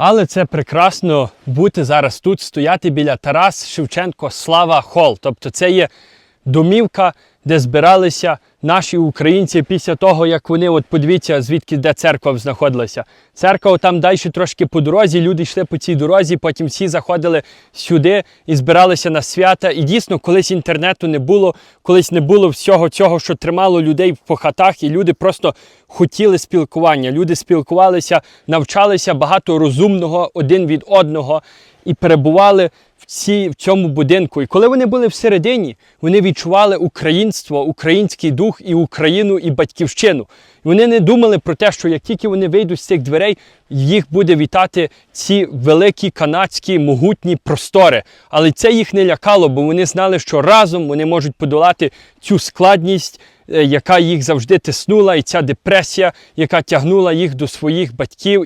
Але це прекрасно бути зараз тут, стояти біля Тарас Шевченко Слава Хол. Тобто це є домівка, де збиралися наші українці після того, як вони, от подивіться, звідки де церква знаходилася. Церква там далі трошки по дорозі, люди йшли по цій дорозі, потім всі заходили сюди і збиралися на свята. І дійсно, колись інтернету не було, колись не було всього цього, що тримало людей по хатах, і люди просто хотіли спілкування. Люди спілкувалися, навчалися багато розумного один від одного і перебували в, ці, в цьому будинку. І коли вони були всередині, вони відчували українство, український дух і Україну, і батьківщину. І вони не думали про те, що як тільки вони вийдуть з цих дверей, їх буде вітати ці великі канадські могутні простори. Але це їх не лякало, бо вони знали, що разом вони можуть подолати цю складність, е, яка їх завжди тиснула, і ця депресія, яка тягнула їх до своїх батьків